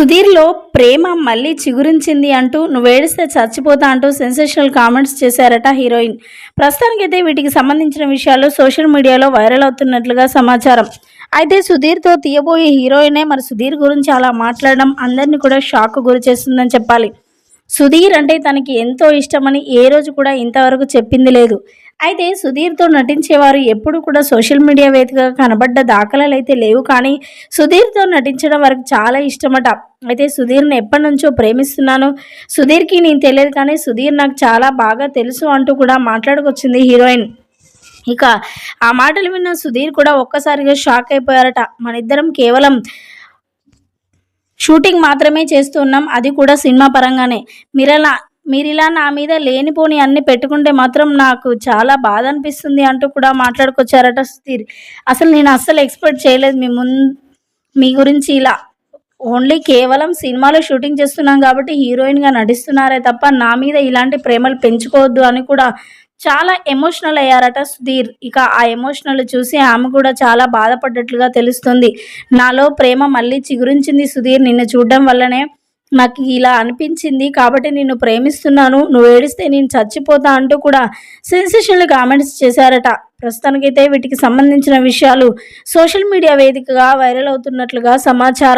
సుధీర్లో ప్రేమ మళ్ళీ చిగురించింది అంటూ నువ్వేడిస్తే చచ్చిపోతా అంటూ సెన్సేషనల్ కామెంట్స్ చేశారట హీరోయిన్. ప్రస్తుతానికైతే వీటికి సంబంధించిన విషయాలు సోషల్ మీడియాలో వైరల్ అవుతున్నట్లుగా సమాచారం. అయితే సుధీర్తో తీయబోయే హీరోయినే మరి సుధీర్ గురించి అలా మాట్లాడడం అందరినీ కూడా షాక్ గురి చేస్తుందని చెప్పాలి. సుధీర్ అంటే తనకి ఎంతో ఇష్టమని ఏ రోజు కూడా ఇంతవరకు చెప్పింది లేదు. అయితే సుధీర్తో నటించేవారు ఎప్పుడు కూడా సోషల్ మీడియా వేదికగా కనబడ్డ దాఖలాలు అయితే లేవు కానీ సుధీర్తో నటించడం వరకు చాలా ఇష్టమట. అయితే సుధీర్ని ఎప్పటి నుంచో ప్రేమిస్తున్నాను. సుధీర్కి నేను తెలియదు కానీ సుధీర్ నాకు చాలా బాగా తెలుసు అంటూ కూడా మాట్లాడుకొచ్చింది హీరోయిన్. ఇక ఆ మాటలు విన్న సుధీర్ కూడా ఒక్కసారిగా షాక్ అయిపోయారట. మన ఇద్దరం కేవలం షూటింగ్ మాత్రమే చేస్తున్నాం అది కూడా సినిమా పరంగానే. మీరలా మీరిలా నా మీద లేనిపోని అన్ని పెట్టుకుంటే మాత్రం నాకు చాలా బాధ అనిపిస్తుంది అంటూ కూడా మాట్లాడుకొచ్చారట సుధీర్. అసలు నేను అస్సలు ఎక్స్పెక్ట్ చేయలేదు మీ ముందు మీ గురించి ఇలా ఓన్లీ కేవలం సినిమాలో షూటింగ్ చేస్తున్నాం కాబట్టి హీరోయిన్గా నటిస్తున్నారే తప్ప నా మీద ఇలాంటి ప్రేమలు పెంచుకోవద్దు అని కూడా చాలా ఎమోషనల్ అయ్యారట సుధీర్. ఇక ఆ ఎమోషనల్ చూసి ఆమె కూడా చాలా బాధపడ్డట్లుగా తెలుస్తుంది. నాలో ప్రేమ మళ్ళీ చిగురించింది సుధీర్. నిన్ను చూడడం వల్లనే నాకు ఇలా అనిపించింది కాబట్టి నిన్ను ప్రేమిస్తున్నాను. నువ్వు ఏడిస్తే నేను చచ్చిపోతా అంటూ కూడా సెన్సేషనల్ కామెంట్స్ చేశారట. ప్రస్తుతానికైతే వీటికి సంబంధించిన విషయాలు సోషల్ మీడియా వేదికగా వైరల్ అవుతున్నట్లుగా సమాచారం.